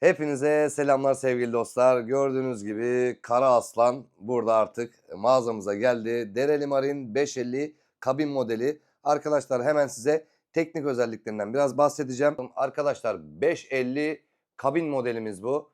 Hepinize selamlar sevgili dostlar. Gördüğünüz gibi Kara Aslan burada artık mağazamıza geldi. Dereli Marin 550 kabin modeli. Arkadaşlar hemen size teknik özelliklerinden biraz bahsedeceğim. Arkadaşlar 550 kabin modelimiz bu.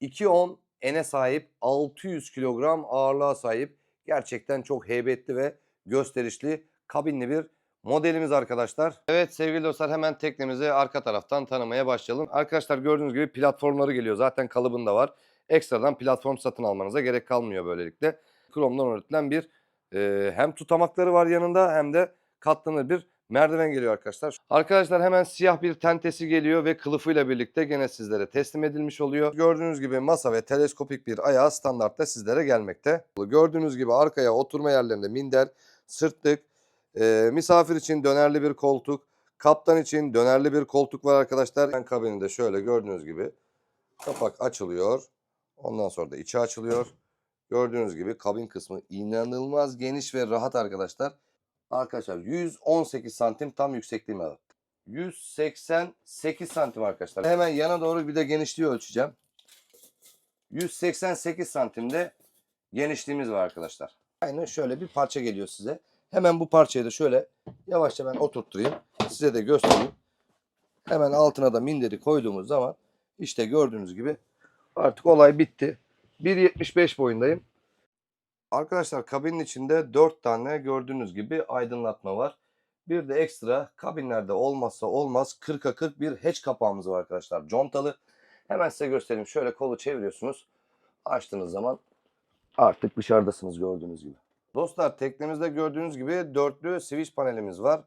210 ene sahip 600 kilogram ağırlığa sahip gerçekten çok heybetli ve gösterişli kabinli bir modelimiz arkadaşlar. Evet sevgili dostlar hemen teknemizi arka taraftan tanımaya başlayalım. Arkadaşlar gördüğünüz gibi platformları geliyor. Zaten kalıbında var. Ekstradan platform satın almanıza gerek kalmıyor böylelikle. Kromdan üretilen bir e, hem tutamakları var yanında hem de katlanır bir merdiven geliyor arkadaşlar. Arkadaşlar hemen siyah bir tentesi geliyor ve kılıfıyla birlikte gene sizlere teslim edilmiş oluyor. Gördüğünüz gibi masa ve teleskopik bir ayağı standartta sizlere gelmekte. Gördüğünüz gibi arkaya oturma yerlerinde minder, sırtlık, e, misafir için dönerli bir koltuk, kaptan için dönerli bir koltuk var arkadaşlar. Ben kabininde şöyle gördüğünüz gibi kapak açılıyor. Ondan sonra da içi açılıyor. Gördüğünüz gibi kabin kısmı inanılmaz geniş ve rahat arkadaşlar. Arkadaşlar 118 santim tam yüksekliğim var. 188 santim arkadaşlar. Hemen yana doğru bir de genişliği ölçeceğim. 188 santimde genişliğimiz var arkadaşlar. Aynen şöyle bir parça geliyor size. Hemen bu parçayı da şöyle yavaşça ben oturtturayım. Size de göstereyim. Hemen altına da minderi koyduğumuz zaman işte gördüğünüz gibi artık olay bitti. 1.75 boyundayım. Arkadaşlar kabinin içinde 4 tane gördüğünüz gibi aydınlatma var. Bir de ekstra kabinlerde olmazsa olmaz 40'a 40 bir hatch kapağımız var arkadaşlar. Contalı. Hemen size göstereyim. Şöyle kolu çeviriyorsunuz. Açtığınız zaman artık dışarıdasınız gördüğünüz gibi. Dostlar teknemizde gördüğünüz gibi dörtlü switch panelimiz var.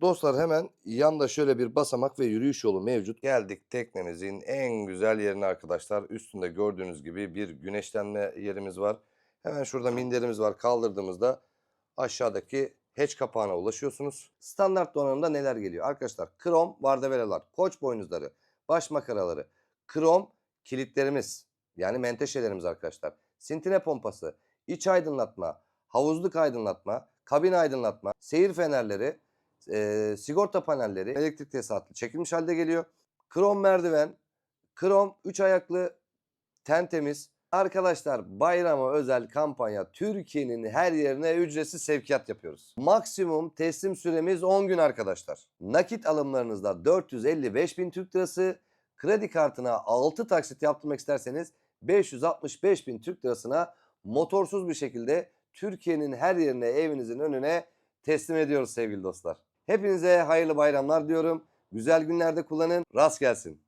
Dostlar hemen yanda şöyle bir basamak ve yürüyüş yolu mevcut. Geldik teknemizin en güzel yerine arkadaşlar. Üstünde gördüğünüz gibi bir güneşlenme yerimiz var. Hemen şurada minderimiz var. Kaldırdığımızda aşağıdaki hatch kapağına ulaşıyorsunuz. Standart donanımda neler geliyor? Arkadaşlar krom vardevelalar, koç boynuzları, baş makaraları, krom kilitlerimiz yani menteşelerimiz arkadaşlar. Sintine pompası, iç aydınlatma, havuzluk aydınlatma, kabin aydınlatma, seyir fenerleri, e, sigorta panelleri, elektrik tesisatlı çekilmiş halde geliyor. Krom merdiven, krom 3 ayaklı tentemiz. Arkadaşlar bayrama özel kampanya Türkiye'nin her yerine ücretsiz sevkiyat yapıyoruz. Maksimum teslim süremiz 10 gün arkadaşlar. Nakit alımlarınızda 455 bin Türk lirası, kredi kartına 6 taksit yaptırmak isterseniz 565 bin Türk lirasına motorsuz bir şekilde Türkiye'nin her yerine evinizin önüne teslim ediyoruz sevgili dostlar. Hepinize hayırlı bayramlar diyorum. Güzel günlerde kullanın. Rast gelsin.